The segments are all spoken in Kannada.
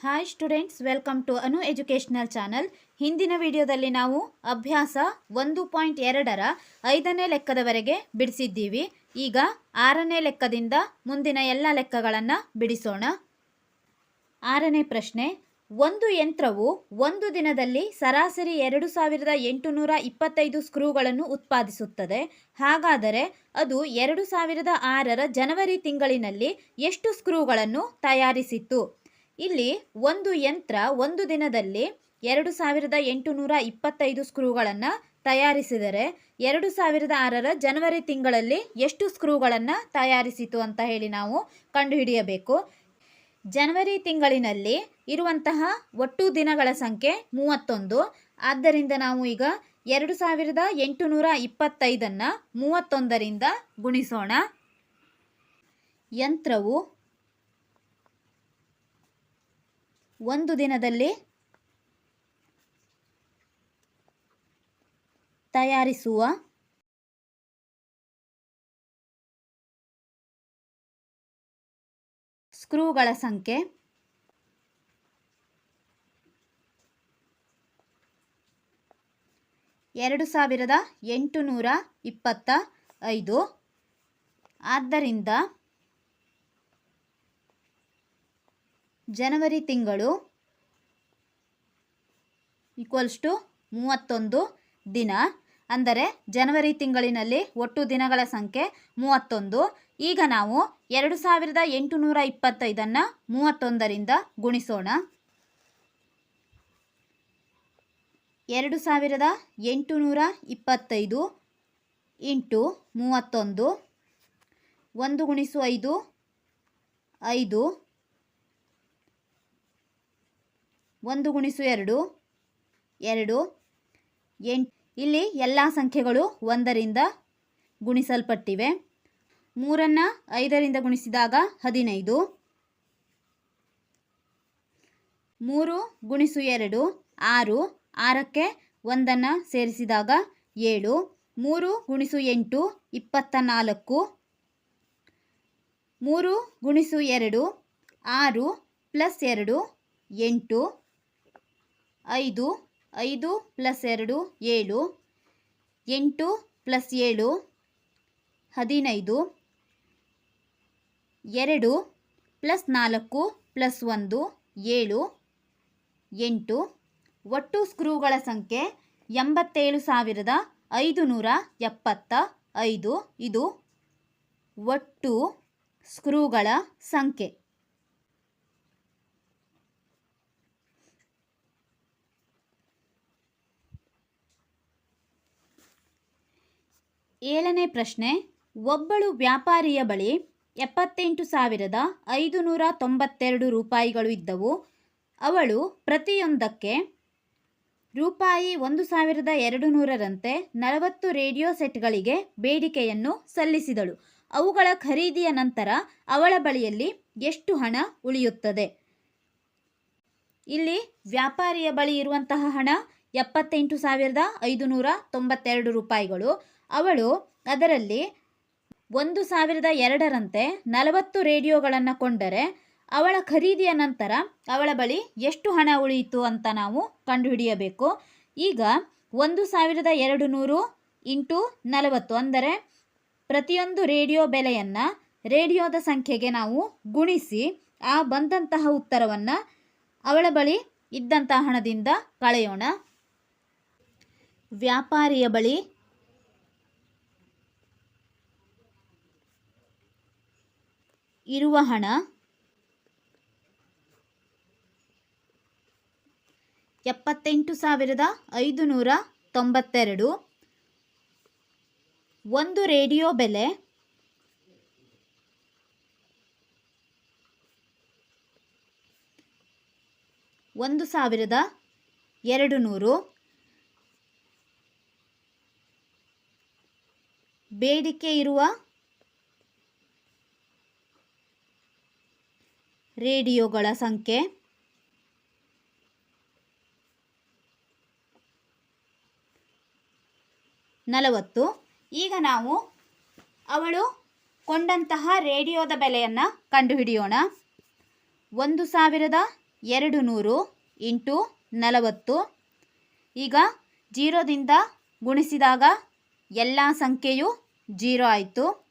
Hi students welcome to Anu educational channel ಹಿಂದಿನ ವಿಡಿಯೋದಲ್ಲಿ ನಾವು ಅಭ್ಯಾಸ ಒಂದು ಪಾಯಿಂಟ್ ಎರಡರ ಐದನೇ ಲೆಕ್ಕದವರೆಗೆ ಬಿಡಿಸಿದ್ದೀವಿ. ಈಗ ಆರನೇ ಲೆಕ್ಕದಿಂದ ಮುಂದಿನ ಎಲ್ಲ ಲೆಕ್ಕಗಳನ್ನು ಬಿಡಿಸೋಣ. ಆರನೇ ಪ್ರಶ್ನೆ, ಒಂದು ಯಂತ್ರವು ಒಂದು ದಿನದಲ್ಲಿ ಸರಾಸರಿ ಎರಡು ಸಾವಿರದ ಎಂಟುನೂರ ಇಪ್ಪತ್ತೈದು ಸ್ಕ್ರೂಗಳನ್ನು ಉತ್ಪಾದಿಸುತ್ತದೆ. ಹಾಗಾದರೆ ಅದು ಎರಡು ಸಾವಿರದ ಆರರ ಜನವರಿ ತಿಂಗಳಿನಲ್ಲಿ ಎಷ್ಟು ಸ್ಕ್ರೂಗಳನ್ನು ತಯಾರಿಸಿತು ಇಲ್ಲಿ ಒಂದು ಯಂತ್ರ ಒಂದು ದಿನದಲ್ಲಿ ಎರಡು ಸಾವಿರದ ಎಂಟುನೂರ ಇಪ್ಪತ್ತೈದು ಸ್ಕ್ರೂಗಳನ್ನು ತಯಾರಿಸಿದರೆ ಎರಡು ಸಾವಿರದ ಆರರ ಜನವರಿ ತಿಂಗಳಲ್ಲಿ ಎಷ್ಟು ಸ್ಕ್ರೂಗಳನ್ನು ತಯಾರಿಸಿತು ಅಂತ ಹೇಳಿ ನಾವು ಕಂಡುಹಿಡಿಯಬೇಕು. ಜನವರಿ ತಿಂಗಳಿನಲ್ಲಿ ಇರುವಂತಹ ಒಟ್ಟು ದಿನಗಳ ಸಂಖ್ಯೆ ಮೂವತ್ತೊಂದು. ಆದ್ದರಿಂದ ನಾವು ಈಗ ಎರಡು ಸಾವಿರದ ಎಂಟುನೂರ ಇಪ್ಪತ್ತೈದನ್ನು ಮೂವತ್ತೊಂದರಿಂದ ಗುಣಿಸೋಣ. ಯಂತ್ರವು ಒಂದು ದಿನದಲ್ಲಿ ತಯಾರಿಸುವ ಸ್ಕ್ರೂಗಳ ಸಂಖ್ಯೆ. ಎರಡು ಸಾವಿರದ ಎಂಟುನೂರ ಇಪ್ಪತ್ತ ಐದು ಆದ್ದರಿಂದ ಜನವರಿ ತಿಂಗಳು ಈಕ್ವಲ್ಸ್ ಟು ಮೂವತ್ತೊಂದು ದಿನ. ಅಂದರೆ ಜನವರಿ ತಿಂಗಳಿನಲ್ಲಿ ಒಟ್ಟು ದಿನಗಳ ಸಂಖ್ಯೆ ಮೂವತ್ತೊಂದು. ಈಗ ನಾವು ಎರಡು ಸಾವಿರದ ಎಂಟುನೂರ ಇಪ್ಪತ್ತೈದನ್ನು ಮೂವತ್ತೊಂದರಿಂದ ಗುಣಿಸೋಣ. ಎರಡು ಸಾವಿರದ ಎಂಟುನೂರ ಇಪ್ಪತ್ತೈದು ಇಂಟು ಮೂವತ್ತೊಂದು. ಒಂದು ಗುಣಿಸು ಐದು ಐದು. ಒಂದು ಗುಣಿಸು ಎರಡು ಎರಡು, ಎಂಟು. ಇಲ್ಲಿ ಎಲ್ಲ ಸಂಖ್ಯೆಗಳು ಒಂದರಿಂದ ಗುಣಿಸಲ್ಪಟ್ಟಿವೆ. ಮೂರನ್ನು ಐದರಿಂದ ಗುಣಿಸಿದಾಗ ಹದಿನೈದು. ಮೂರು ಗುಣಿಸು ಎರಡು, ಆರು. ಆರಕ್ಕೆ ಒಂದನ್ನು ಸೇರಿಸಿದಾಗ ಏಳು. ಮೂರು ಗುಣಿಸು ಎಂಟು, ಇಪ್ಪತ್ತ ನಾಲ್ಕು. ಮೂರು ಗುಣಿಸು ಎರಡು, ಆರು ಪ್ಲಸ್ ಎರಡು, ಎಂಟು. ಐದು ಐದು ಪ್ಲಸ್ ಎರಡು, ಏಳು, ಎಂಟು ಪ್ಲಸ್ ಏಳು, ಹದಿನೈದು, ಎರಡು ಪ್ಲಸ್ ನಾಲ್ಕು ಪ್ಲಸ್ ಒಂದು, ಏಳು, ಎಂಟು, ಒಟ್ಟು ಸ್ಕ್ರೂಗಳ ಸಂಖ್ಯೆ ಎಂಬತ್ತೇಳು ಸಾವಿರದ ಐದು ನೂರ ಎಪ್ಪತ್ತ ಐದು. ಇದು ಒಟ್ಟು ಸ್ಕ್ರೂಗಳ ಸಂಖ್ಯೆ. ಏಳನೇ ಪ್ರಶ್ನೆ, ಒಬ್ಬಳು ವ್ಯಾಪಾರಿಯ ಬಳಿ ಎಪ್ಪತ್ತೆಂಟು ಸಾವಿರದ ಐದು ನೂರ ತೊಂಬತ್ತೆರಡು ರೂಪಾಯಿಗಳು ಇದ್ದವು. ಅವಳು ಪ್ರತಿಯೊಂದಕ್ಕೆ ರೂಪಾಯಿ ಒಂದು ಸಾವಿರದ ಎರಡು ನೂರರಂತೆ ನಲವತ್ತು ರೇಡಿಯೋ ಸೆಟ್ಗಳಿಗೆ ಬೇಡಿಕೆಯನ್ನು ಸಲ್ಲಿಸಿದಳು. ಅವುಗಳ ಖರೀದಿಯ ನಂತರ ಅವಳ ಬಳಿಯಲ್ಲಿ ಎಷ್ಟು ಹಣ ಉಳಿಯುತ್ತದೆ? ಇಲ್ಲಿ ವ್ಯಾಪಾರಿಯ ಬಳಿ ಇರುವಂತಹ ಹಣ ಎಪ್ಪತ್ತೆಂಟು ಸಾವಿರದ ಐದು ನೂರ ತೊಂಬತ್ತೆರಡು ರೂಪಾಯಿಗಳು. ಅವಳು ಅದರಲ್ಲಿ ಒಂದು ಸಾವಿರದ ಎರಡರಂತೆ ನಲವತ್ತು ರೇಡಿಯೋಗಳನ್ನು ಕೊಂಡರೆ ಅವಳ ಖರೀದಿಯ ನಂತರ ಅವಳ ಬಳಿ ಎಷ್ಟು ಹಣ ಉಳಿಯಿತು ಅಂತ ನಾವು ಕಂಡುಹಿಡಿಯಬೇಕು. ಈಗ ಒಂದು ಸಾವಿರದ ಎರಡು ನೂರು ಇಂಟು ನಲವತ್ತು ಅಂದರೆ ಪ್ರತಿಯೊಂದು ರೇಡಿಯೋ ಬೆಲೆಯನ್ನು ರೇಡಿಯೋದ ಸಂಖ್ಯೆಗೆ ನಾವು ಗುಣಿಸಿ ಆ ಬಂದಂತಹ ಉತ್ತರವನ್ನು ಅವಳ ಬಳಿ ಇದ್ದಂತಹ ಹಣದಿಂದ ಕಳೆಯೋಣ. ವ್ಯಾಪಾರಿಯ ಬಳಿ ಇರುವ ಹಣ. ಎಪ್ಪತ್ತೆಂಟು ಸಾವಿರದ ಐದು ನೂರ ತೊಂಬತ್ತೆರಡು. ಒಂದು ರೇಡಿಯೋ ಬೆಲೆ ಒಂದು ಸಾವಿರದ ಎರಡು ನೂರು ಬೇಡಿಕೆ ಇರುವ ರೇಡಿಯೋಗಳ ಸಂಖ್ಯೆ. ನಲವತ್ತು. ಈಗ ನಾವು ಅವಳು ಕೊಂಡಂತಹ ರೇಡಿಯೋದ ಬೆಲೆಯನ್ನು ಕಂಡುಹಿಡಿಯೋಣ. ಒಂದು ಸಾವಿರದ ಎರಡು ನೂರು ಇಂಟು ನಲವತ್ತು. ಈಗ ಜೀರೋದಿಂದ ಗುಣಿಸಿದಾಗ ಎಲ್ಲ ಸಂಖ್ಯೆಯು ಜೀರೋ ಆಯಿತು.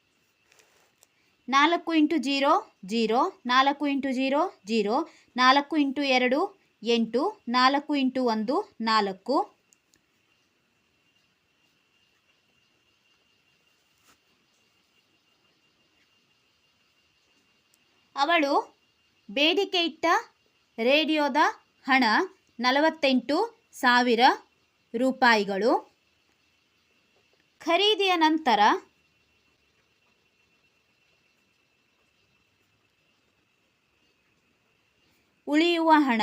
ನಾಲ್ಕು ಇಂಟು ಜೀರೋ ಜೀರೋ, ನಾಲ್ಕು ಇಂಟು ಜೀರೋ ಜೀರೋ, ನಾಲ್ಕು ಇಂಟು ಎರಡು, ಎಂಟು, ನಾಲ್ಕು ಇಂಟು ಒಂದು, ನಾಲ್ಕು. ಅವಳು ಬೇಡಿಕೆ ಇಟ್ಟ ರೇಡಿಯೋದ ಹಣ ನಲವತ್ತೆಂಟು ಸಾವಿರ ರೂಪಾಯಿಗಳು. ಖರೀದಿಯ ನಂತರ ಉಳಿಯುವ ಹಣ.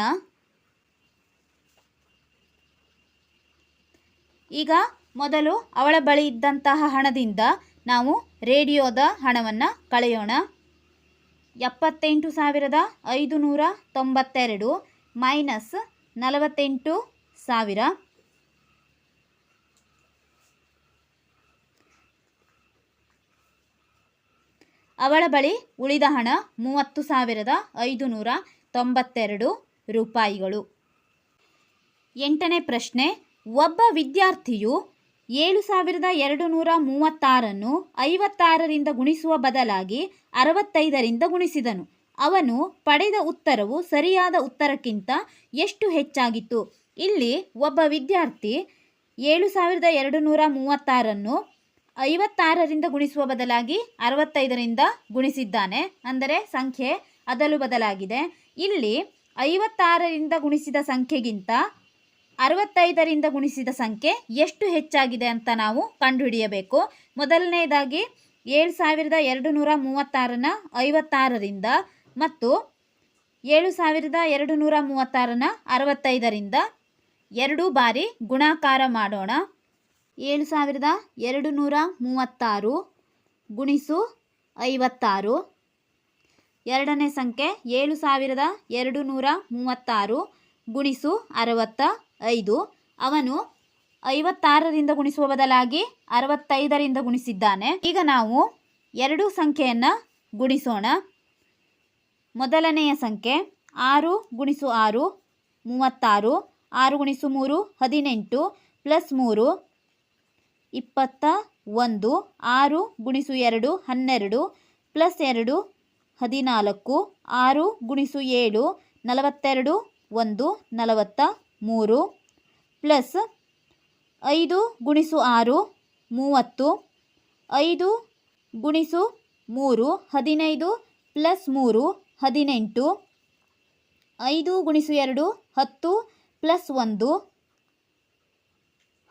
ಈಗ ಮೊದಲು ಅವಳ ಬಳಿ ಇದ್ದಂತಹ ಹಣದಿಂದ ನಾವು ರೇಡಿಯೋದ ಹಣವನ್ನು ಕಳೆಯೋಣ. ಎಪ್ಪತ್ತೆಂಟು ಸಾವಿರದ ಐದು ನೂರ ತೊಂಬತ್ತೆರಡು ಮೈನಸ್ ನಲವತ್ತೆಂಟು ಸಾವಿರ. ಅವಳ ಬಳಿ ಉಳಿದ ಹಣ ಮೂವತ್ತು ಸಾವಿರದ ಐದು ನೂರ ತೊಂಬತ್ತೆರಡು ರೂಪಾಯಿಗಳು. ಎಂಟನೇ ಪ್ರಶ್ನೆ, ಒಬ್ಬ ವಿದ್ಯಾರ್ಥಿಯು ಏಳು ಸಾವಿರದ ಎರಡು ನೂರ ಮೂವತ್ತಾರನ್ನು ಐವತ್ತಾರರಿಂದ ಗುಣಿಸುವ ಬದಲಾಗಿ ಅರವತ್ತೈದರಿಂದ ಗುಣಿಸಿದನು. ಅವನು ಪಡೆದ ಉತ್ತರವು ಸರಿಯಾದ ಉತ್ತರಕ್ಕಿಂತ ಎಷ್ಟು ಹೆಚ್ಚಾಗಿತ್ತು? ಇಲ್ಲಿ ಒಬ್ಬ ವಿದ್ಯಾರ್ಥಿ ಏಳು ಸಾವಿರದ ಎರಡು ನೂರ ಮೂವತ್ತಾರನ್ನು ಐವತ್ತಾರರಿಂದ ಗುಣಿಸುವ ಬದಲಾಗಿ ಅರವತ್ತೈದರಿಂದ ಗುಣಿಸಿದ್ದಾನೆ. ಅಂದರೆ ಸಂಖ್ಯೆ ಅದಲು ಬದಲಾಗಿದೆ. ಇಲ್ಲಿ ಐವತ್ತಾರರಿಂದ ಗುಣಿಸಿದ ಸಂಖ್ಯೆಗಿಂತ ಅರವತ್ತೈದರಿಂದ ಗುಣಿಸಿದ ಸಂಖ್ಯೆ ಎಷ್ಟು ಹೆಚ್ಚಾಗಿದೆ ಅಂತ ನಾವು ಕಂಡುಹಿಡಿಯಬೇಕು. ಮೊದಲನೆಯದಾಗಿ ಏಳು ಸಾವಿರದ ಎರಡು ನೂರ ಮೂವತ್ತಾರನ ಐವತ್ತಾರರಿಂದ ಮತ್ತು ಏಳು ಸಾವಿರದ ಎರಡು ನೂರ ಮೂವತ್ತಾರನ ಅರವತ್ತೈದರಿಂದ ಎರಡು ಬಾರಿ ಗುಣಾಕಾರ ಮಾಡೋಣ. ಏಳು ಸಾವಿರದ ಎರಡು ನೂರ ಮೂವತ್ತಾರು ಗುಣಿಸು ಐವತ್ತಾರು. ಎರಡನೇ ಸಂಖ್ಯೆ ಏಳು ಸಾವಿರದ ಎರಡು ನೂರ ಮೂವತ್ತಾರು, ಗುಣಿಸು ಅರವತ್ತ ಐದು. ಅವನು ಐವತ್ತಾರರಿಂದ ಗುಣಿಸುವ ಬದಲಾಗಿ ಅರವತ್ತೈದರಿಂದ ಗುಣಿಸಿದ್ದಾನೆ. ಈಗ ನಾವು ಎರಡು ಸಂಖ್ಯೆಯನ್ನು ಗುಣಿಸೋಣ. ಮೊದಲನೆಯ ಸಂಖ್ಯೆ ಆರು ಗುಣಿಸು ಆರು, ಮೂವತ್ತಾರು. ಆರು ಗುಣಿಸು ಮೂರು, ಹದಿನೆಂಟು. ಪ್ಲಸ್ ಮೂರು, ಇಪ್ಪತ್ತ ಒಂದು. ಆರು ಗುಣಿಸು ಎರಡು, ಹನ್ನೆರಡು. ಪ್ಲಸ್ ಎರಡು ಹದಿನಾಲ್ಕು, ಆರು ಗುಣಿಸು ಏಳು, ನಲವತ್ತೆರಡು, ಒಂದು, ನಲವತ್ತ ಮೂರು, ಪ್ಲಸ್ ಐದು ಗುಣಿಸು ಆರು, ಮೂವತ್ತು, ಐದು ಗುಣಿಸು ಮೂರು, ಹದಿನೈದು ಪ್ಲಸ್ ಮೂರು, ಹದಿನೆಂಟು, ಐದು ಗುಣಿಸು ಎರಡು, ಹತ್ತು ಪ್ಲಸ್ ಒಂದು,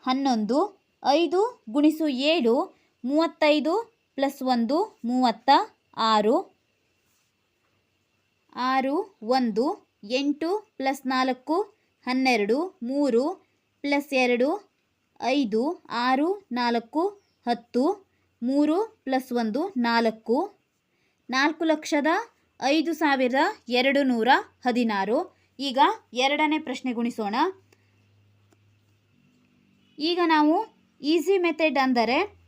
ಹನ್ನೊಂದು, ಐದು ಗುಣಿಸು ಏಳು, ಮೂವತ್ತೈದು ಪ್ಲಸ್ ಒಂದು, ಮೂವತ್ತ ಆರು. ಆರು, ಒಂದು, ಎಂಟು ಪ್ಲಸ್ ನಾಲ್ಕು, ಹನ್ನೆರಡು, ಮೂರು ಪ್ಲಸ್ ಎರಡು, ಐದು, ಆರು, ನಾಲ್ಕು, ಹತ್ತು, ಮೂರು ಪ್ಲಸ್ ಒಂದು, ನಾಲ್ಕು. ನಾಲ್ಕು ಲಕ್ಷದ ಐದು ಸಾವಿರದ ಎರಡು ನೂರ ಹದಿನಾರು. ಈಗ ಎರಡನೇ ಪ್ರಶ್ನೆ ಗುಣಿಸೋಣ. ಈಗ ನಾವು ಈಸಿ ಮೆಥಡ್ ಅಂದರೆ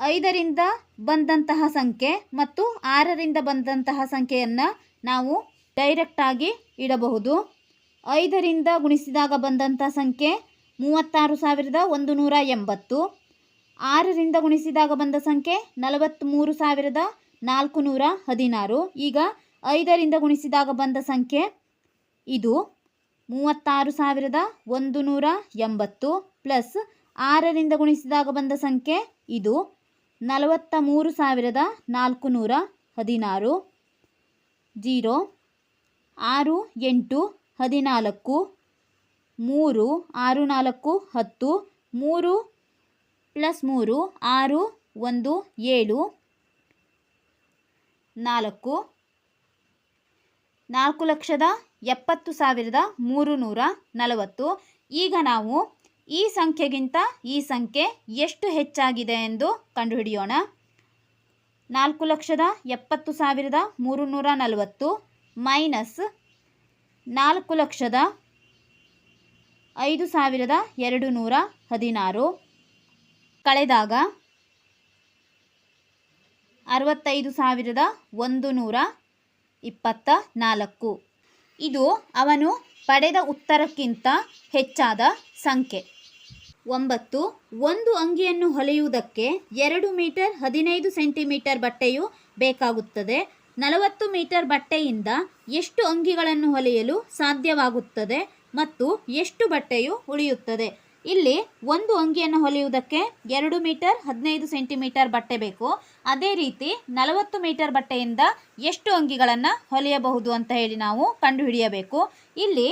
ಐದರಿಂದ ಬಂದಂತಹ ಸಂಖ್ಯೆ ಮತ್ತು ಆರರಿಂದ ಬಂದಂತಹ ಸಂಖ್ಯೆಯನ್ನು ನಾವು ಡೈರೆಕ್ಟಾಗಿ ಇಡಬಹುದು. ಐದರಿಂದ ಗುಣಿಸಿದಾಗ ಬಂದಂಥ ಸಂಖ್ಯೆ ಮೂವತ್ತಾರು ಸಾವಿರದ ಒಂದು ನೂರ ಎಂಬತ್ತು. ಆರರಿಂದ ಗುಣಿಸಿದಾಗ ಬಂದ ಸಂಖ್ಯೆ ನಲವತ್ತ್ಮೂರು ಸಾವಿರದ ನಾಲ್ಕು ನೂರ ಹದಿನಾರು. ಈಗ ಐದರಿಂದ ಗುಣಿಸಿದಾಗ ಬಂದ ಸಂಖ್ಯೆ ಇದು ಮೂವತ್ತಾರು ಸಾವಿರದ ಒಂದು ನೂರ ಎಂಬತ್ತು ಪ್ಲಸ್ ಆರರಿಂದ ಗುಣಿಸಿದಾಗ ಬಂದ ಸಂಖ್ಯೆ ಇದು ನಲವತ್ತ ಮೂರು ಸಾವಿರದ ನಾಲ್ಕು ನೂರ ಹದಿನಾರು. ಜೀರೋ, ಆರು, ಎಂಟು, ಹದಿನಾಲ್ಕು, ಮೂರು, ಆರು, ನಾಲ್ಕು, ಹತ್ತು, ಮೂರು, ಪ್ಲಸ್ ಮೂರು, ಆರು, ಒಂದು, ಏಳು, ನಾಲ್ಕು ನಾಲ್ಕು ಲಕ್ಷದ ಎಪ್ಪತ್ತು ಸಾವಿರದ ಮೂರು ನೂರ ನಲವತ್ತು. ಈಗ ನಾವು ಈ ಸಂಖ್ಯೆಗಿಂತ ಈ ಸಂಖ್ಯೆ ಎಷ್ಟು ಹೆಚ್ಚಾಗಿದೆ ಎಂದು ಕಂಡುಹಿಡಿಯೋಣ. ನಾಲ್ಕು ಲಕ್ಷದ ಎಪ್ಪತ್ತು ಸಾವಿರದ ಮೂರು ನೂರ ನಲವತ್ತು ಮೈನಸ್ ನಾಲ್ಕು ಲಕ್ಷದ ಐದು ಸಾವಿರದ ಎರಡು ನೂರ ಹದಿನಾರು. ಕಳೆದಾಗ ಅರವತ್ತೈದು ಸಾವಿರದ ಒಂದು ನೂರ ಇಪ್ಪತ್ತ ನಾಲ್ಕು. ಇದು ಅವನು ಪಡೆದ ಉತ್ತರಕ್ಕಿಂತ ಹೆಚ್ಚಾದ ಸಂಖ್ಯೆ. ಒಂಬತ್ತು, ಒಂದು ಅಂಗಿಯನ್ನು ಹೊಲೆಯುವುದಕ್ಕೆ ಎರಡು ಮೀಟರ್ ಹದಿನೈದು ಸೆಂಟಿಮೀಟರ್ ಬಟ್ಟೆಯು ಬೇಕಾಗುತ್ತದೆ. ನಲವತ್ತು ಮೀಟರ್ ಬಟ್ಟೆಯಿಂದ ಎಷ್ಟು ಅಂಗಿಗಳನ್ನು ಹೊಲೆಯಲು ಸಾಧ್ಯವಾಗುತ್ತದೆ ಮತ್ತು ಎಷ್ಟು ಬಟ್ಟೆಯು ಉಳಿಯುತ್ತದೆ. ಇಲ್ಲಿ ಒಂದು ಅಂಗಿಯನ್ನು ಹೊಲೆಯುವುದಕ್ಕೆ ಎರಡು ಮೀಟರ್ ಹದಿನೈದು ಸೆಂಟಿಮೀಟರ್ ಬಟ್ಟೆ ಬೇಕು. ಅದೇ ರೀತಿ ನಲವತ್ತು ಮೀಟರ್ ಬಟ್ಟೆಯಿಂದ ಎಷ್ಟು ಅಂಗಿಗಳನ್ನು ಹೊಲಿಯಬಹುದು ಅಂತ ಹೇಳಿ ನಾವು ಕಂಡುಹಿಡಿಯಬೇಕು. ಇಲ್ಲಿ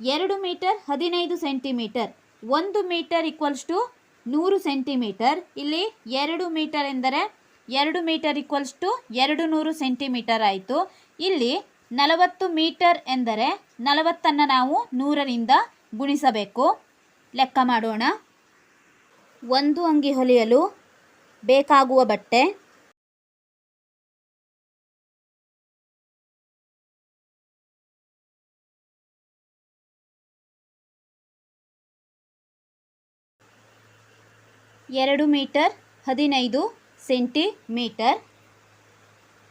ಎರಡು ಮೀಟರ್ ಹದಿನೈದು ಸೆಂಟಿಮೀಟರ್ ಒಂದು ಮೀಟರ್ ಈಕ್ವಲ್ಸ್ ಟು ನೂರು ಸೆಂಟಿಮೀಟರ್. ಇಲ್ಲಿ ಎರಡು ಮೀಟರ್ ಎಂದರೆ ಎರಡು ಮೀಟರ್ ಈಕ್ವಲ್ಸ್ ಟು ಎರಡು ನೂರು ಸೆಂಟಿಮೀಟರ್ ಆಯಿತು. ಇಲ್ಲಿ ನಲವತ್ತು ಮೀಟರ್ ಎಂದರೆ ನಲವತ್ತನ್ನು ನಾವು ನೂರರಿಂದ ಗುಣಿಸಬೇಕು. ಲೆಕ್ಕ ಮಾಡೋಣ. ಒಂದು ಅಂಗಿ ಹೊಲಿಯಲು ಬೇಕಾಗುವ ಬಟ್ಟೆ. ಎರಡು ಮೀಟರ್, ಹದಿನೈದು ಸೆಂಟಿಮೀಟರ್.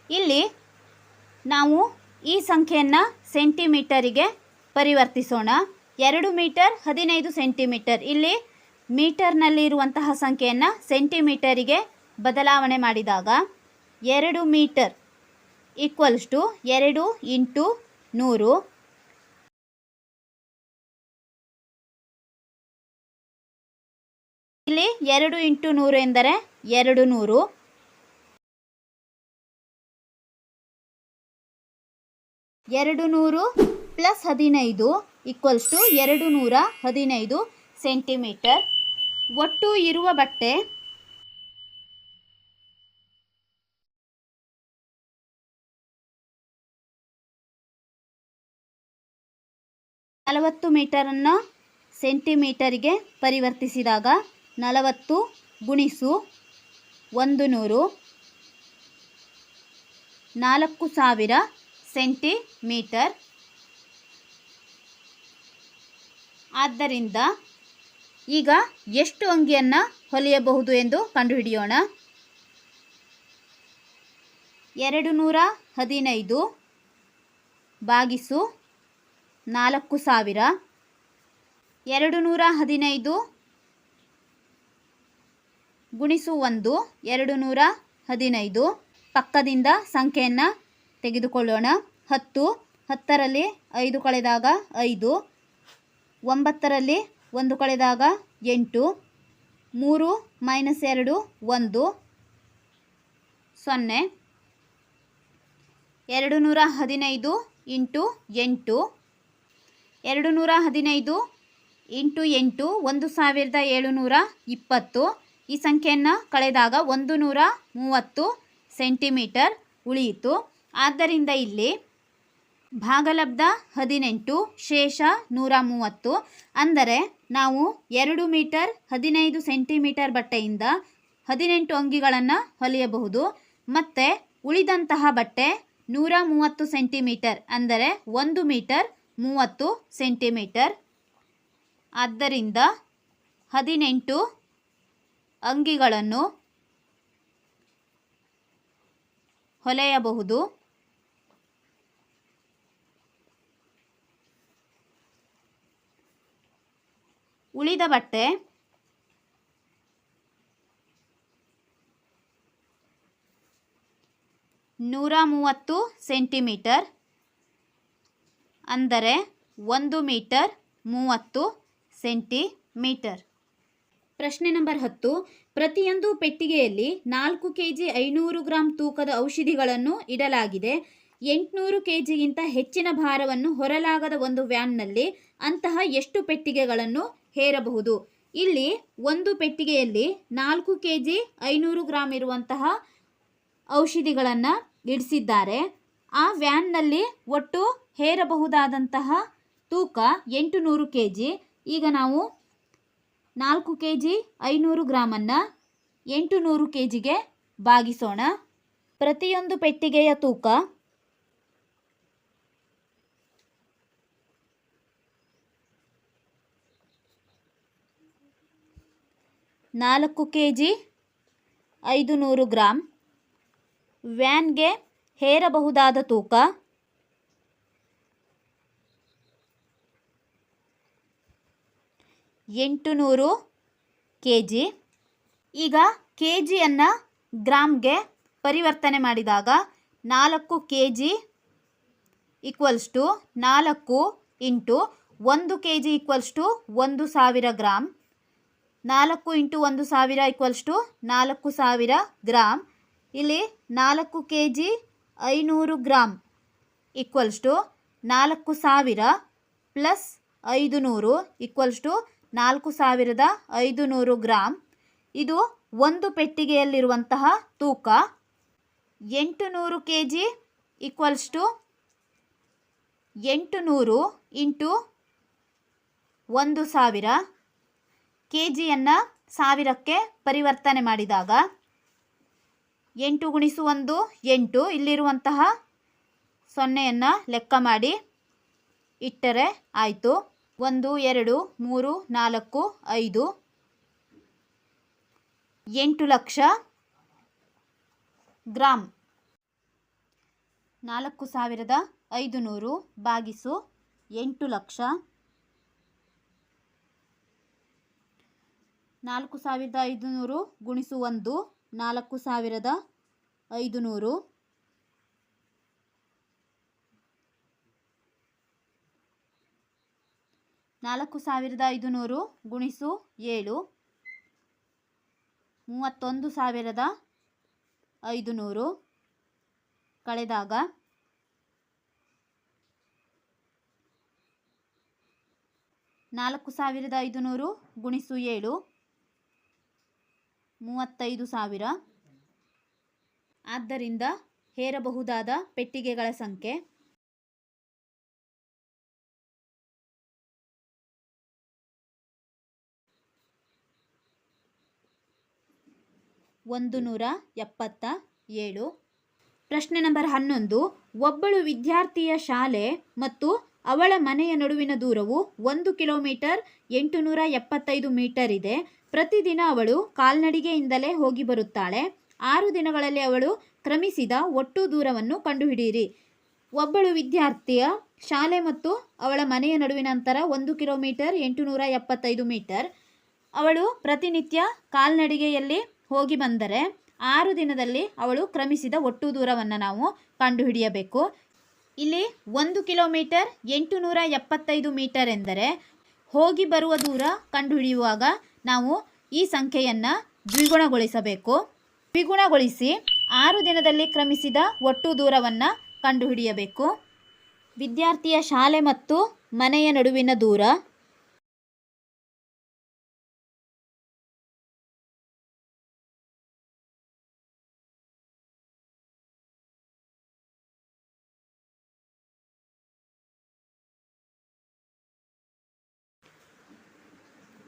ಇಲ್ಲಿ ನಾವು ಈ ಸಂಖ್ಯೆಯನ್ನು ಸೆಂಟಿಮೀಟರಿಗೆ ಪರಿವರ್ತಿಸೋಣ. ಎರಡು ಮೀಟರ್, ಹದಿನೈದು ಸೆಂಟಿಮೀಟರ್. ಇಲ್ಲಿ ಮೀಟರ್ನಲ್ಲಿರುವಂತಹ ಸಂಖ್ಯೆಯನ್ನು ಸೆಂಟಿಮೀಟರಿಗೆ ಬದಲಾವಣೆ ಮಾಡಿದಾಗ ಎರಡು ಮೀಟರ್ ಈಕ್ವಲ್ಸ್ ಟು ಎರಡು ಇಂಟು ನೂರು. ಇಲ್ಲಿ ಎರಡು ಇಂಟು ನೂರು ಎಂದರೆ ಎರಡು ನೂರು. ಎರಡು ನೂರು ಪ್ಲಸ್ ಹದಿನೈದು ಈಕ್ವಲ್ಸ್ ಟು ಎರಡು ನೂರ ಹದಿನೈದು ಸೆಂಟಿಮೀಟರ್. ಒಟ್ಟು ಇರುವ ಬಟ್ಟೆ ನಲವತ್ತು ಮೀಟರನ್ನು ಸೆಂಟಿಮೀಟರಿಗೆ ಪರಿವರ್ತಿಸಿದಾಗ ನಲವತ್ತು ಗುಣಿಸು ಒಂದು ನೂರು ನಾಲ್ಕು ಸಾವಿರ ಸೆಂಟಿಮೀಟರ್. ಆದ್ದರಿಂದ ಈಗ ಎಷ್ಟು ಅಂಗಿಯನ್ನು ಹೊಲಿಯಬಹುದು ಎಂದು ಕಂಡುಹಿಡಿಯೋಣ. ಎರಡು ನೂರ ಹದಿನೈದು ಬಾಗಿಸು ನಾಲ್ಕು ಸಾವಿರ. ಎರಡು ನೂರ ಹದಿನೈದು ಗುಣಿಸು ಒಂದು, ಎರಡು ನೂರ ಹದಿನೈದು. ಪಕ್ಕದಿಂದ ಸಂಖ್ಯೆಯನ್ನು ತೆಗೆದುಕೊಳ್ಳೋಣ. ಹತ್ತು, ಹತ್ತರಲ್ಲಿ ಐದು ಕಳೆದಾಗ ಐದು. ಒಂಬತ್ತರಲ್ಲಿ ಒಂದು ಕಳೆದಾಗ ಎಂಟು. ಮೂರು ಮೈನಸ್ ಎರಡು, ಒಂದು. ಸೊನ್ನೆ. ಎರಡು ನೂರ ಹದಿನೈದು ಇಂಟು ಎಂಟು. ಎರಡು ನೂರ ಹದಿನೈದು ಇಂಟು ಎಂಟು, ಒಂದು ಸಾವಿರದ ಏಳುನೂರ ಇಪ್ಪತ್ತು. ಈ ಸಂಖ್ಯೆಯನ್ನು ಕಳೆದಾಗ ಒಂದು ನೂರ ಮೂವತ್ತು ಸೆಂಟಿಮೀಟರ್ ಉಳಿಯಿತು. ಆದ್ದರಿಂದ ಇಲ್ಲಿ ಭಾಗಲಬ್ಧ ಹದಿನೆಂಟು ಶೇಷ ನೂರ ಮೂವತ್ತು. ಅಂದರೆ ನಾವು ಎರಡು ಮೀಟರ್ ಹದಿನೈದು ಸೆಂಟಿಮೀಟರ್ ಬಟ್ಟೆಯಿಂದ ಹದಿನೆಂಟು ಅಂಗಿಗಳನ್ನು ಹೊಲಿಯಬಹುದು. ಮತ್ತು ಉಳಿದಂತಹ ಬಟ್ಟೆ ನೂರ ಮೂವತ್ತು ಸೆಂಟಿಮೀಟರ್, ಅಂದರೆ ಒಂದು ಮೀಟರ್ ಮೂವತ್ತು ಸೆಂಟಿಮೀಟರ್. ಆದ್ದರಿಂದ ಹದಿನೆಂಟು ಅಂಗಿಗಳನ್ನು ಹೊಲೆಯಬಹುದು. ಉಳಿದ ಬಟ್ಟೆ ನೂರ ಮೂವತ್ತು ಸೆಂಟಿಮೀಟರ್ ಅಂದರೆ ಒಂದು ಮೀಟರ್ ಮೂವತ್ತು ಸೆಂಟಿಮೀಟರ್. ಪ್ರಶ್ನೆ ನಂಬರ್ ಹತ್ತು. ಪ್ರತಿಯೊಂದು ಪೆಟ್ಟಿಗೆಯಲ್ಲಿ ನಾಲ್ಕು ಕೆ ಜಿ ಐನೂರು ಗ್ರಾಂ ತೂಕದ ಔಷಧಿಗಳನ್ನು ಇಡಲಾಗಿದೆ. ಎಂಟುನೂರು ಕೆ ಜಿಗಿಂತ ಹೆಚ್ಚಿನ ಭಾರವನ್ನು ಹೊರಲಾಗದ ಒಂದು ವ್ಯಾನ್ನಲ್ಲಿ ಅಂತಹ ಎಷ್ಟು ಪೆಟ್ಟಿಗೆಗಳನ್ನು ಹೇರಬಹುದು? ಇಲ್ಲಿ ಒಂದು ಪೆಟ್ಟಿಗೆಯಲ್ಲಿ ನಾಲ್ಕು ಕೆ ಜಿ ಐನೂರು ಗ್ರಾಂ ಇರುವಂತಹ ಔಷಧಿಗಳನ್ನು ಇಡಿಸಿದ್ದಾರೆ. ಆ ವ್ಯಾನ್ನಲ್ಲಿ ಒಟ್ಟು ಹೇರಬಹುದಾದಂತಹ ತೂಕ ಎಂಟು ನೂರು ಕೆ ಜಿ ಈಗ ನಾವು ನಾಲ್ಕು ಕೆ ಜಿ ಐನೂರು ಗ್ರಾಮನ್ನು ಎಂಟು ನೂರು ಕೆ ಜಿಗೆ ಭಾಗಿಸೋಣ ಪ್ರತಿಯೊಂದು ಪೆಟ್ಟಿಗೆಯ ತೂಕ ನಾಲ್ಕು ಕೆ ಜಿ ಐದು ನೂರು ಗ್ರಾಮ್ ವ್ಯಾನ್ಗೆ ಹೇರಬಹುದಾದ ತೂಕ ಎಂಟು ನೂರು ಕೆ ಜಿ ಈಗ ಕೆ ಜಿಯನ್ನು ಗ್ರಾಮ್ಗೆ ಪರಿವರ್ತನೆ ಮಾಡಿದಾಗ ನಾಲ್ಕು ಕೆ ಜಿ ಈಕ್ವಲ್ಸ್ ಟು ನಾಲ್ಕು ಇಂಟು ಒಂದು ಕೆ ಜಿ ಈಕ್ವಲ್ಸ್ ಟು ಒಂದು ಸಾವಿರ ಗ್ರಾಮ್ ನಾಲ್ಕು ಇಂಟು ಒಂದು ಸಾವಿರ ಈಕ್ವಲ್ಸ್ ಟು ನಾಲ್ಕು ಸಾವಿರ ಗ್ರಾಮ್ ಇಲ್ಲಿ ನಾಲ್ಕು ಕೆ ಜಿ ಐನೂರು ಗ್ರಾಮ್ ಈಕ್ವಲ್ಸ್ ಟು ನಾಲ್ಕು ಸಾವಿರ ಪ್ಲಸ್ ಐದು ನೂರು ಈಕ್ವಲ್ಸ್ ಟು ನಾಲ್ಕು ಸಾವಿರದ ಐದು ನೂರು ಗ್ರಾಮ್ ಇದು ಒಂದು ಪೆಟ್ಟಿಗೆಯಲ್ಲಿರುವಂತಹ ತೂಕ. ಎಂಟು ನೂರು ಕೆ ಜಿ ಈಕ್ವಲ್ಸ್ ಟು ಎಂಟು ನೂರು ಇಂಟು ಒಂದು ಸಾವಿರ ಕೆ ಜಿಯನ್ನು ಸಾವಿರಕ್ಕೆ ಪರಿವರ್ತನೆ ಮಾಡಿದಾಗ ಎಂಟು ಗುಣಿಸು ಒಂದು, ಎಂಟು. ಇಲ್ಲಿರುವಂತಹ ಸೊನ್ನೆಯನ್ನು ಲೆಕ್ಕ ಮಾಡಿ ಇಟ್ಟರೆ ಆಯಿತು. ಒಂದು, ಎರಡು, ಮೂರು, ನಾಲ್ಕು, ಐದು, ಎಂಟು ಲಕ್ಷ ಗ್ರಾಮ್ ನಾಲ್ಕು ಸಾವಿರದ ಐದು ನೂರು ಬಾಗಿಸು, ಎಂಟು ಲಕ್ಷ. ನಾಲ್ಕು ಸಾವಿರದ ಐದು ನೂರು ಗುಣಿಸು ಒಂದು, ನಾಲ್ಕು ಸಾವಿರದ ಐದು ನೂರು ನಾಲ್ಕು ಸಾವಿರದ ಐದು ನೂರು ಗುಣಿಸು ಏಳು. ಮೂವತ್ತೊಂದು ಸಾವಿರದ ಐದು ನೂರು ಕಳೆದಾಗ ನಾಲ್ಕು ಸಾವಿರದ ಐದು ನೂರು ಗುಣಿಸು ಏಳು. ಮೂವತ್ತೈದು ಸಾವಿರ. ಆದ್ದರಿಂದ ಹೇರಬಹುದಾದ ಪೆಟ್ಟಿಗೆಗಳ ಸಂಖ್ಯೆ ಒಂದು ನೂರ ಎಪ್ಪತ್ತ ಏಳು. ಪ್ರಶ್ನೆ ನಂಬರ್ ಹನ್ನೊಂದು. ಒಬ್ಬಳು ವಿದ್ಯಾರ್ಥಿಯ ಶಾಲೆ ಮತ್ತು ಅವಳ ಮನೆಯ ನಡುವಿನ ದೂರವು ಒಂದು ಕಿಲೋಮೀಟರ್ ಎಂಟು ನೂರ ಎಪ್ಪತ್ತೈದು ಮೀಟರ್ ಇದೆ. ಪ್ರತಿದಿನ ಅವಳು ಕಾಲ್ನಡಿಗೆಯಿಂದಲೇ ಹೋಗಿ ಬರುತ್ತಾಳೆ. ಆರು ದಿನಗಳಲ್ಲಿ ಅವಳು ಕ್ರಮಿಸಿದ ಒಟ್ಟು ದೂರವನ್ನು ಕಂಡುಹಿಡಿಯಿರಿ. ಒಬ್ಬಳು ವಿದ್ಯಾರ್ಥಿಯ ಶಾಲೆ ಮತ್ತು ಅವಳ ಮನೆಯ ನಡುವಿನ ಅಂತರ ಒಂದು ಕಿಲೋಮೀಟರ್ ಎಂಟು ನೂರ ಎಪ್ಪತ್ತೈದು ಮೀಟರ್. ಅವಳು ಪ್ರತಿನಿತ್ಯ ಕಾಲ್ನಡಿಗೆಯಲ್ಲಿ ಹೋಗಿ ಬಂದರೆ ಆರು ದಿನದಲ್ಲಿ ಅವಳು ಕ್ರಮಿಸಿದ ಒಟ್ಟು ದೂರವನ್ನು ನಾವು ಕಂಡುಹಿಡಿಯಬೇಕು. ಇಲ್ಲಿ ಒಂದು ಕಿಲೋಮೀಟರ್ ಎಂಟು ನೂರ ಎಪ್ಪತ್ತೈದು ಮೀಟರ್ ಎಂದರೆ ಹೋಗಿ ಬರುವ ದೂರ ಕಂಡುಹಿಡಿಯುವಾಗ ನಾವು ಈ ಸಂಖ್ಯೆಯನ್ನು ದ್ವಿಗುಣಗೊಳಿಸಬೇಕು. ದ್ವಿಗುಣಗೊಳಿಸಿ ಆರು ದಿನದಲ್ಲಿ ಕ್ರಮಿಸಿದ ಒಟ್ಟು ದೂರವನ್ನು ಕಂಡುಹಿಡಿಯಬೇಕು. ವಿದ್ಯಾರ್ಥಿಯ ಶಾಲೆ ಮತ್ತು ಮನೆಯ ನಡುವಿನ ದೂರ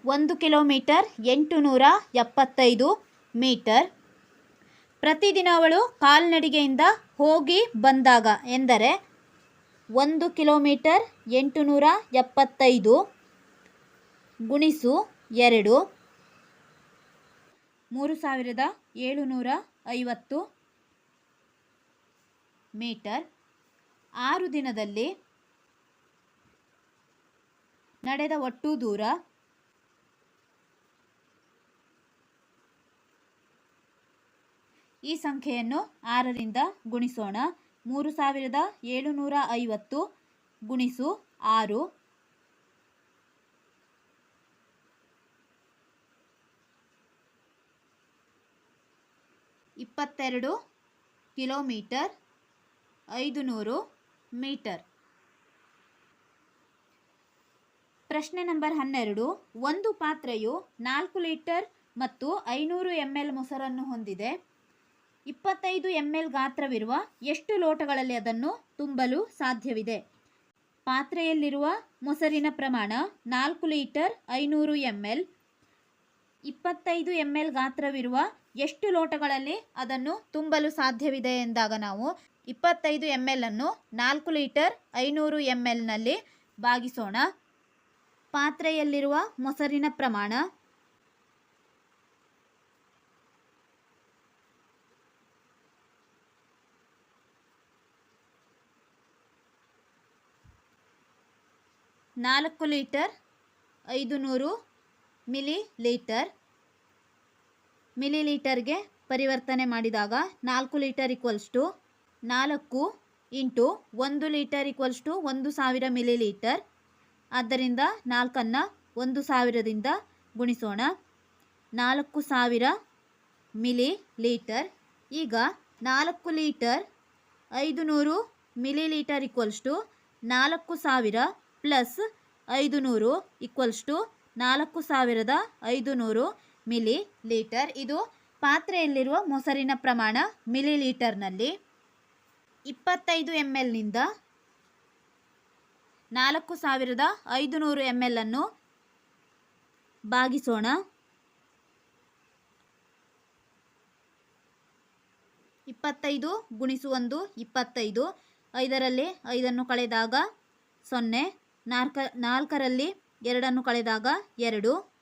ಒಂದು ಕಿಲೋಮೀಟರ್ ಎಂಟು ನೂರ ಎಪ್ಪತ್ತೈದು ಮೀಟರ್. ಪ್ರತಿದಿನ ಅವಳು ಕಾಲ್ನಡಿಗೆಯಿಂದ ಹೋಗಿ ಬಂದಾಗ ಎಂದರೆ ಒಂದು ಕಿಲೋಮೀಟರ್ ಎಂಟು ನೂರ ಎಪ್ಪತ್ತೈದು ಗುಣಿಸು ಎರಡು. ಮೂರು ಸಾವಿರದ ಏಳುನೂರ ಐವತ್ತು ಮೀಟರ್. ಆರು ದಿನದಲ್ಲಿ ನಡೆದ ಒಟ್ಟು ದೂರ ಈ ಸಂಖ್ಯೆಯನ್ನು ಆರರಿಂದ ಗುಣಿಸೋಣ. ಮೂರು ಸಾವಿರದ ಏಳುನೂರ ಐವತ್ತು ಗುಣಿಸು ಆರು. ಇಪ್ಪತ್ತೆರಡು ಕಿಲೋಮೀಟರ್ ಐದು ನೂರು ಮೀಟರ್. ಪ್ರಶ್ನೆ ನಂಬರ್ ಹನ್ನೆರಡು. ಒಂದು ಪಾತ್ರೆಯು ನಾಲ್ಕು ಲೀಟರ್ ಮತ್ತು ಐನೂರು ಎಂ ಎಲ್ ಮೊಸರನ್ನು ಹೊಂದಿದೆ. ಇಪ್ಪತ್ತೈದು ಎಂ ಎಲ್ ಗಾತ್ರವಿರುವ ಎಷ್ಟು ಲೋಟಗಳಲ್ಲಿ ಅದನ್ನು ತುಂಬಲು ಸಾಧ್ಯವಿದೆ? ಪಾತ್ರೆಯಲ್ಲಿರುವ ಮೊಸರಿನ ಪ್ರಮಾಣ ನಾಲ್ಕು ಲೀಟರ್ ಐನೂರು ಎಂ ಎಲ್ ಇಪ್ಪತ್ತೈದು ಎಂ ಎಲ್ ಗಾತ್ರವಿರುವ ಎಷ್ಟು ಲೋಟಗಳಲ್ಲಿ ಅದನ್ನು ತುಂಬಲು ಸಾಧ್ಯವಿದೆ ಎಂದಾಗ ನಾವು ಇಪ್ಪತ್ತೈದು ಎಂ ಎಲ್ ಅನ್ನು ನಾಲ್ಕು ಲೀಟರ್ ಐನೂರು ಎಂ ಎಲ್ನಲ್ಲಿ ಭಾಗಿಸೋಣ. ಪಾತ್ರೆಯಲ್ಲಿರುವ ಮೊಸರಿನ ಪ್ರಮಾಣ ನಾಲ್ಕು ಲೀಟರ್ ಐದು ನೂರು ಮಿಲಿ ಲೀಟರ್ ಮಿಲಿ ಲೀಟರ್ಗೆ ಪರಿವರ್ತನೆ ಮಾಡಿದಾಗ ನಾಲ್ಕು ಲೀಟರ್ ಈಕ್ವಲ್ಸ್ ಟು ನಾಲ್ಕು ಇಂಟು ಒಂದು ಲೀಟರ್ ಈಕ್ವಲ್ಸ್ ಟು ಒಂದು ಸಾವಿರ ಮಿಲಿ ಲೀಟರ್ ಆದ್ದರಿಂದ ನಾಲ್ಕನ್ನು ಒಂದು ಸಾವಿರದಿಂದ ಗುಣಿಸೋಣ. ನಾಲ್ಕು ಸಾವಿರ ಮಿಲಿ ಲೀಟರ್ ಈಗ ನಾಲ್ಕು ಲೀಟರ್ ಐದು ನೂರು ಮಿಲಿ ಲೀಟರ್ ಈಕ್ವಲ್ಸ್ ಟು ನಾಲ್ಕು ಸಾವಿರ ಪ್ಲಸ್ ಐದು ನೂರು ಈಕ್ವಲ್ಸ್ ಟು ನಾಲ್ಕು ಸಾವಿರದ ಐದು ನೂರು ಮಿಲಿ ಲೀಟರ್ ಇದು ಪಾತ್ರೆಯಲ್ಲಿರುವ ಮೊಸರಿನ ಪ್ರಮಾಣ ಮಿಲಿ ಲೀಟರ್ನಲ್ಲಿ ಇಪ್ಪತ್ತೈದು ಎಂ ಎಲ್ನಿಂದ ನಾಲ್ಕು ಸಾವಿರದ ಐದು ನೂರು ಎಂ ಎಲ್ ಅನ್ನು ಭಾಗಿಸೋಣ. ಇಪ್ಪತ್ತೈದು ಗುಣಿಸು ಒಂದು, ಇಪ್ಪತ್ತೈದು. ಐದರಲ್ಲಿ ಐದನ್ನು ಕಳೆದಾಗ ಸೊನ್ನೆ. ನಾಲ್ಕ, ನಾಲ್ಕರಲ್ಲಿ ಎರಡನ್ನು ಕಳೆದಾಗ ಎರಡು.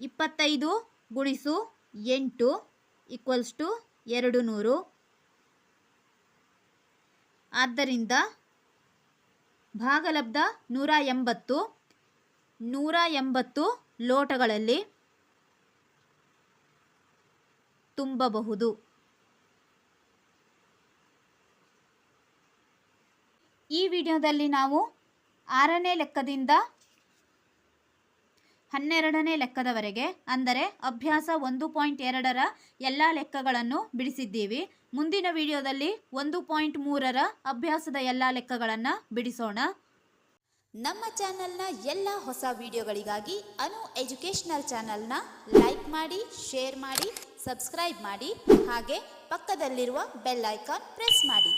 ಇಪ್ಪತ್ತೈದು ಗುಣಿಸು ಎಂಟು ಈಕ್ವಲ್ಸ್ ಟು ಎರಡು ನೂರು. ಆದ್ದರಿಂದ ಭಾಗಲಬ್ಧ ನೂರ ಎಂಬತ್ತು ನೂರ ಎಂಬತ್ತು ಲೋಟಗಳಲ್ಲಿ ತುಂಬಬಹುದು. ಈ ವಿಡಿಯೋದಲ್ಲಿ ನಾವು ಆರನೇ ಲೆಕ್ಕದಿಂದ ಹನ್ನೆರಡನೇ ಲೆಕ್ಕದವರೆಗೆ, ಅಂದರೆ ಅಭ್ಯಾಸ ಒಂದು ಪಾಯಿಂಟ್ ಎರಡರ ಎಲ್ಲ ಲೆಕ್ಕಗಳನ್ನು ಬಿಡಿಸಿದ್ದೀವಿ. ಮುಂದಿನ ವಿಡಿಯೋದಲ್ಲಿ ಒಂದು ಪಾಯಿಂಟ್ ಮೂರರ ಅಭ್ಯಾಸದ ಎಲ್ಲ ಲೆಕ್ಕಗಳನ್ನು ಬಿಡಿಸೋಣ. ನಮ್ಮ ಚಾನೆಲ್ನ ಎಲ್ಲ ಹೊಸ ವಿಡಿಯೋಗಳಿಗಾಗಿ ಅನು ಎಜುಕೇಷನಲ್ ಚಾನೆಲ್ನ ಲೈಕ್ ಮಾಡಿ, ಶೇರ್ ಮಾಡಿ, ಸಬ್ಸ್ಕ್ರೈಬ್ ಮಾಡಿ, ಹಾಗೆ ಪಕ್ಕದಲ್ಲಿರುವ ಬೆಲ್ ಐಕಾನ್ ಪ್ರೆಸ್ ಮಾಡಿ.